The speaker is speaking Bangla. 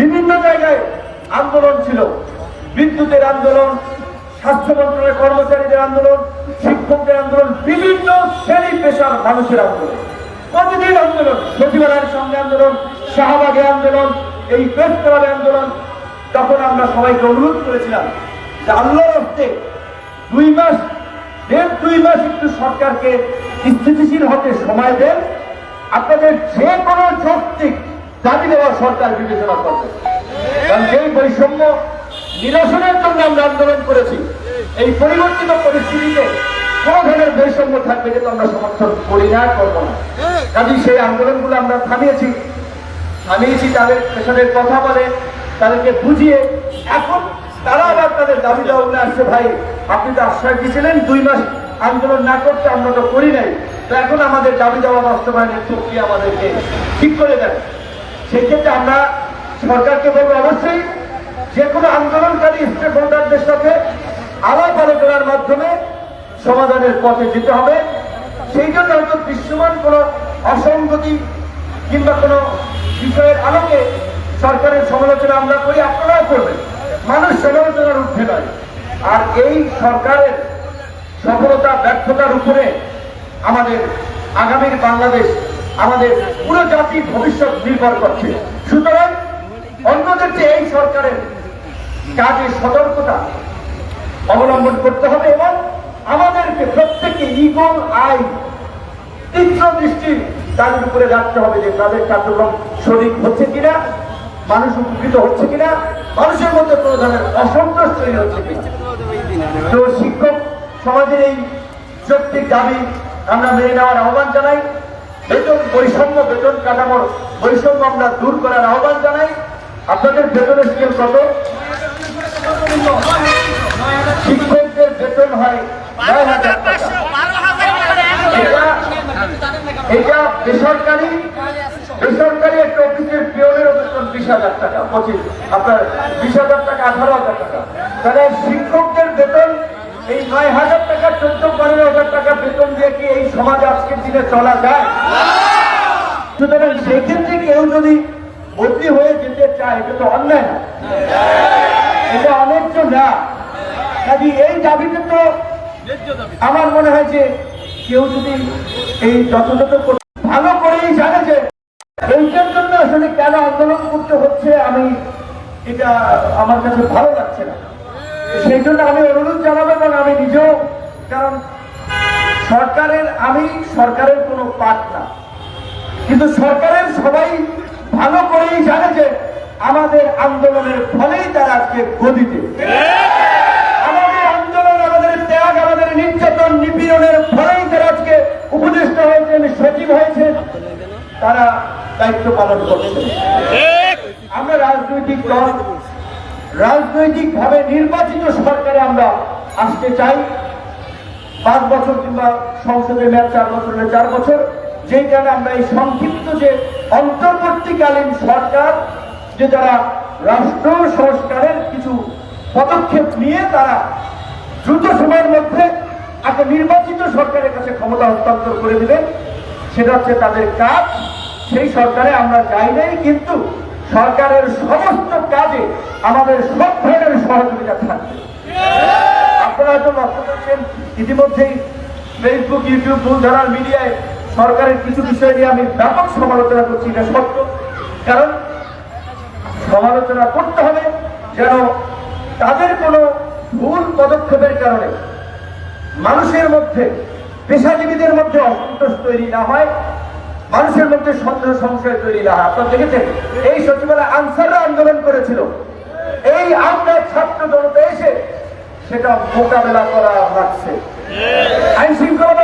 বিভিন্ন জায়গায় আন্দোলন ছিল। বিদ্যুতের আন্দোলন, স্বাস্থ্য মন্ত্রণালয়ের কর্মচারীদের আন্দোলন, শিক্ষকদের আন্দোলন, বিভিন্ন শ্রেণি পেশার মানুষের আন্দোলন। প্রতিদিন আন্দোলন সচিবালয়ের সঙ্গে আন্দোলন, শাহবাগে আন্দোলন, এই প্রেস আন্দোলন। তখন আমরা সবাইকে অনুরোধ করেছিলাম যে আল্লাহর হস্তে দুই মাস, দেড় দুই মাস একটু সরকারকে স্থিতিশীল হতে সময় দেন। আপনাদের যে কোনো যৌক্তিক দাবি দেওয়া সরকার বিবেচনা করবে। কারণ এই বৈষম্য নিরসনের জন্য আমরা আন্দোলন করেছি, এই পরিবর্তিত পরিস্থিতিতে কোন ধরনের বৈষম্য থাকবে যেটা আমরা সমর্থন করি না, করব না। কাজে সেই আন্দোলনগুলো আমরা থামিয়েছি। থামিয়েছি, তাদের পেছনের কথা বলে, তাদেরকে বুঝিয়ে এখন তারা আবার তাদের দাবি দেওয়া বলে আসছে, ভাই, আপনি তো আশ্বাস দিয়েছিলেন, দুই মাস আন্দোলন না করতে আমরা তো করি নাই। তো এখন আমাদের দাবি দেওয়া বাস্তবায়নের প্রক্রিয়া আমাদেরকে ঠিক করে দেন। সেক্ষেত্রে আমরা সরকারকে বলব অবশ্যই যে কোনো আন্দোলনকারী স্টেক হোল্ডারদের সাথে আলাপ আলোচনার মাধ্যমে সমাধানের পথে যেতে হবে। সেই জন্য হয়তো দৃশ্যমান কোনো অসঙ্গতি কিংবা কোনো বিষয়ের আলোকে সরকারের সমালোচনা আমরা করি, আপনারাও করবেন। মানুষ সমালোচনার ঊর্ধ্বে নয়। আর এই সরকারের সফলতা, ব্যর্থতার উপরে আমাদের আগামীর বাংলাদেশ আমাদের পুরো জাতির ভবিষ্যৎ নির্ভর করছে। সুতরাং অন্যদের চেয়ে এই সরকারের কাজে সতর্কতা অবলম্বন করতে হবে এবং আমাদেরকে প্রত্যেককে ইগল আই তীক্ষ্ণ দৃষ্টি তাদের উপরে রাখতে হবে যে তাদের কার্যক্রম সঠিক হচ্ছে কিনা, মানুষ উপকৃত হচ্ছে কিনা, মানুষের মধ্যে কোনো ধরনের অসন্তোষ তৈরি হচ্ছে কিনা। তো শিক্ষক সমাজের এই যৌক্তিক দাবি আমরা মেনে নেওয়ার আহ্বান জানাই। বৈষম্য বেতন কাঠামোর বৈষম্য আমরা দূর করার আহ্বান জানাই। আপনাদের বেতনের স্কেল কত? শিক্ষকদের বেতন হয় এটা বেসরকারি বেসরকারি একটা অফিসের পিওনের বেতন বিশ হাজার টাকা, পঁচিশ। আপনার বিশ হাজার টাকা, আঠারো হাজার টাকা। তাহলে শিক্ষকদের বেতন এই নয় হাজার টাকা, চোদ্দ, পনেরো হাজার টাকা বেতন দিয়ে কি এই সমাজ আজকের দিনে চলা যায়? সুতরাং সেক্ষেত্রে কেউ যদি বদলি হয়ে যেতে চায়, এটা তো অন্যায় এটা অন্যায্য না। কাজে এই দাবিতে তো আমার মনে হয় যে কেউ যদি এই যথাযথ ভালো করেই জানে যে এইটার জন্য আসলে কেন আন্দোলন করতে হচ্ছে, আমি এটা আমার কাছে ভালো লাগছে না। সেই জন্য আমি অনুরোধ জানাব এবং আমি নিজেও কারণ সরকারের আমি সরকারের কোনো পাঠ না। কিন্তু সরকারের সবাই ভালো করেই জানে যে আমাদের আন্দোলনের ফলেই তারা আজকে গদিতে। আমাদের আন্দোলন, আমাদের ত্যাগ, আমাদের নির্যাতন, নিপীড়নের ফলেই তারা আজকে উপদেষ্টা হয়েছেন, সচিব হয়েছেন। তারা দায়িত্ব পালন করছে আমরা রাজনৈতিক দল রাজনৈতিক ভাবে নির্বাচিত সরকারে আমরা আসতে চাই। পাঁচ বছর কিংবা সংসদের মেয়াদ চার বছর চার বছর। যেই কারণে আমরা এই সংক্ষিপ্ত যে অন্তর্বর্তীকালীন সরকার, যে যারা রাষ্ট্র সংস্কারের কিছু পদক্ষেপ নিয়ে তারা দ্রুত সময়ের মধ্যে একটা নির্বাচিত সরকারের কাছে ক্ষমতা হস্তান্তর করে দিবেন, সেটা হচ্ছে তাদের কাজ। সেই সরকারে আমরা যাই নাই, কিন্তু সরকারের সমস্ত কাজে আমাদের সব ধরনের সহযোগিতা থাকবে। আপনারা হয়তো লক্ষ্য করছেন, ইতিমধ্যেই ফেসবুক ইউটিউব মূলধারার মিডিয়ায় সরকারের কিছু বিষয় নিয়ে আমি ব্যাপক সমালোচনা করছি, এটা সত্য। কারণ সমালোচনা করতে হবে যেন তাদের কোনো ভুল পদক্ষেপের কারণে মানুষের মধ্যে, পেশাজীবীদের মধ্যে অসন্তোষ তৈরি না হয়, মানুষের মধ্যে সন্দেহ সংশয় তৈরি না হয়। আপনারা দেখেছেন, এই সচিবালয় আনসাররা আন্দোলন করেছিল। এই আমরা ছাত্র জনতা এসে সেটা মোকাবেলা করা লাগছে। আইন শৃঙ্খলা